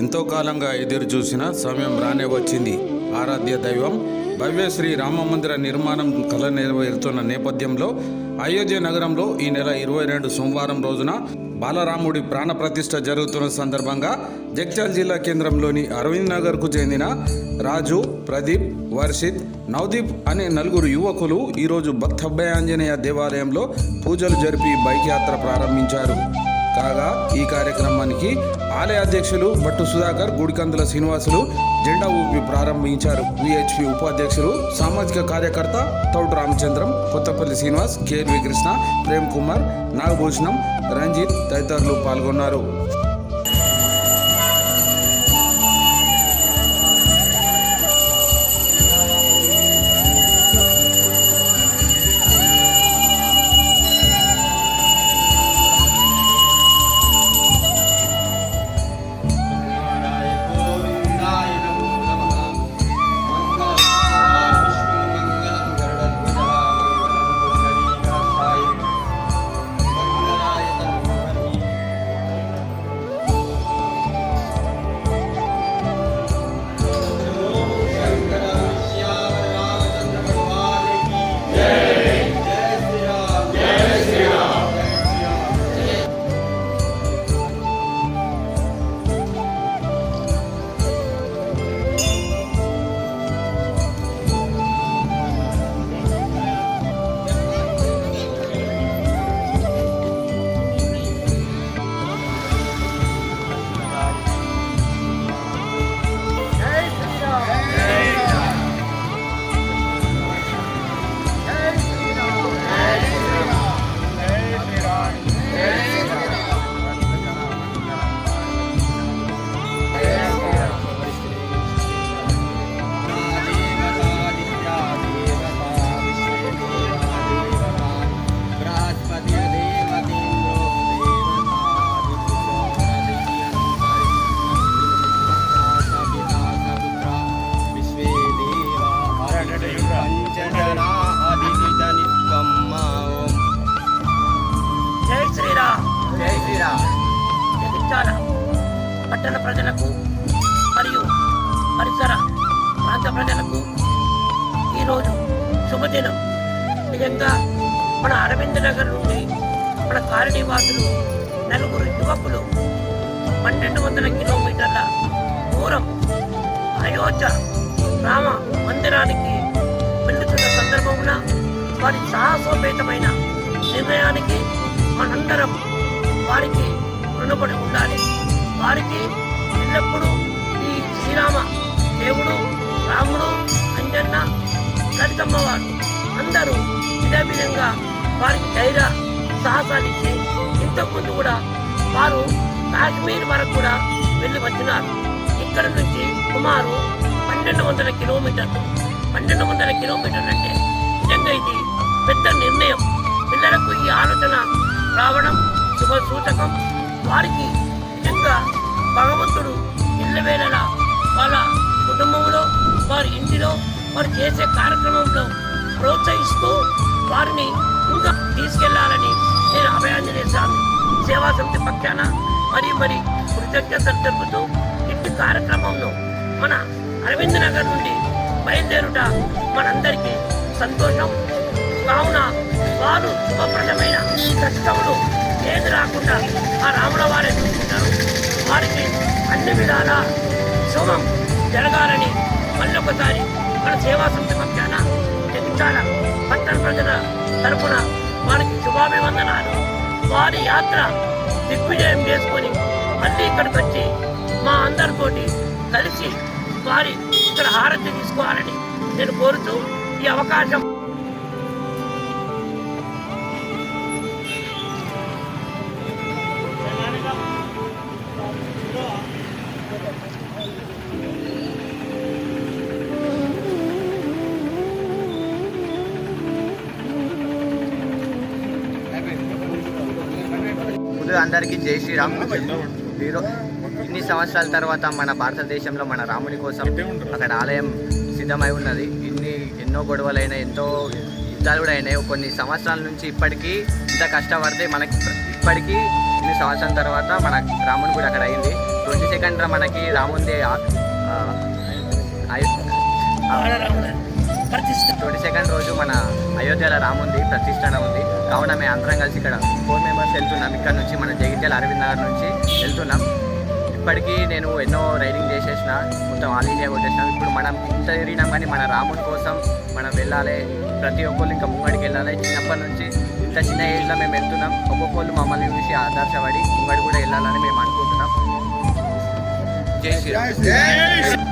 ఎంతో కాలంగా ఎదురు చూసిన సమయం రానే వచ్చింది. ఆరాధ్య దైవం భవ్య శ్రీ రామ మందిర నిర్మాణం కళ నెరవేరుతున్న నేపథ్యంలో అయోధ్య నగరంలో ఈ నెల ఇరవై రెండు సోమవారం రోజున బాలరాముడి ప్రాణ ప్రతిష్ఠ జరుగుతున్న సందర్భంగా జగిత్యాల జిల్లా కేంద్రంలోని అరవింద్ నగర్కు చెందిన రాజు ప్రదీప్ వర్షిత్ నవదీప్ అనే నలుగురు యువకులు ఈరోజు భక్తభయ ఆంజనేయ దేవాలయంలో పూజలు జరిపి బైక్ యాత్ర ప్రారంభించారు. కాగా ఈ కార్యక్రమానికి ఆలయ అధ్యక్షులు భట్టు సుధాకర్ గుడికందుల శ్రీనివాసులు జెండా ఊపి ప్రారంభించారు. విహెచ్పి ఉపాధ్యక్షులు సామాజిక కార్యకర్త తౌటు రామచంద్రం కొత్తపల్లి శ్రీనివాస్ కేఎల్వి కృష్ణ ప్రేమ్ కుమార్ నాగభూషణం రంజిత్ తదితరులు పాల్గొన్నారు. పట్టణ ప్రజలకు మరియు పరిసర ప్రాంత ప్రజలకు ఈరోజు శుభదినం. నిజంగా మన అరవింద్ నగర్ నుండి మన కాలనీ వాసులు నలుగురు యువకులు పన్నెండు వందల కిలోమీటర్ల దూరం అయోధ్య రామ మందిరానికి వెళ్తున్న సందర్భమున వారి సాహసోపేతమైన నిర్ణయానికి మనందరం వారికి రుణపడి ఉండాలి. వారికి ఎల్లప్పుడూ ఈ శ్రీరామ దేవుడు రాముడు అంజన్న లలితమ్మ వారు అందరూ ఇదే విధంగా వారికి ధైర్య సాహసాలు ఇచ్చి ఇంతకుముందు కూడా వారు కాశ్మీర్ వరకు కూడా వెళ్ళి వచ్చినారు. ఇక్కడ నుంచి సుమారు పన్నెండు వందల కిలోమీటర్లు పన్నెండు వందల కిలోమీటర్లు అంటే నిజంగా ఇది పెద్ద నిర్ణయం. పిల్లలకు ఈ ఆలోచన రావడం శుభ సూచకం వారికి నిజంగా భగవంతుడు ఇళ్ళవేళలా వాళ్ళ కుటుంబంలో వారి ఇంటిలో వారు చేసే కార్యక్రమంలో ప్రోత్సహిస్తూ వారిని ఇంకా తీసుకెళ్ళాలని నేను అభయాంజనేయ స్వామి సేవా సమితి పక్షాన మరి మరి కృతజ్ఞతలు తెలుపుతూ ఇట్టి కార్యక్రమంలో మన అరవింద్ నగర్ నుండి బయలుదేరుట మనందరికీ సంతోషం. కావున వారు శుభప్రదమైన కష్టములు ఏది రాకుండా ఆ రాముల వారే చూసుకుంటారు. వారికి అన్ని విధాల శుభం జరగాలని మళ్ళొకసారి మన సేవా సంస్థ పక్షాన జగిత్యాల పట్టణ ప్రజల తరపున వారికి శుభాభివందనాలు. వారి యాత్ర దిగ్విజయం చేసుకొని మళ్ళీ ఇక్కడికి వచ్చి మా అందరితోటి కలిసి వారి ఇక్కడ హారతి తీసుకోవాలని నేను కోరుతూ ఈ అవకాశం ముందు అందరికీ జై శ్రీరామ్. ఈరో ఇన్ని సంవత్సరాల తర్వాత మన భారతదేశంలో మన రాముని కోసం అక్కడ ఆలయం సిద్ధమై ఉన్నది. ఇన్ని ఎన్నో గొడవలైన ఎంతో యుద్ధాలు కూడా అయినాయి. కొన్ని సంవత్సరాల నుంచి ఇప్పటికీ ఇంత కష్టపడితే మనకి ఇప్పటికీ ఇన్ని సంవత్సరాల తర్వాత మన రాముని కూడా అక్కడ అయింది. ట్వంటీ సెకండ్ మనకి రాముంది ట్వంటీ సెకండ్ రోజు మన అయోధ్యలో రాముంది ప్రతిష్టన ఉంది. కావున మేము అందరం కలిసి ఇక్కడ వెళ్తున్నాం ఇక్కడ నుంచి మన జగిత్యాల అరవింద్ నగర్ నుంచి వెళ్తున్నాం. ఇప్పటికీ నేను ఎన్నో రైడింగ్ చేసేసిన మొత్తం ఆల్ ఇండియా కొట్టేసినాం. ఇప్పుడు మనం ఇంత తిరిగినాం కానీ మన రాముడి కోసం మనం వెళ్ళాలి. ప్రతి ఒక్కళ్ళు ఇంకా ముంగడికి వెళ్ళాలి. చిన్నప్పటి నుంచి ఇంత చిన్న ఏజ్లో మేము వెళ్తున్నాం. ఒక్కొక్కళ్ళు మమ్మల్ని చూసి ఆదర్శపడి ముంగడి కూడా వెళ్ళాలని మేము అనుకుంటున్నాం. జై శ్రీరామ్.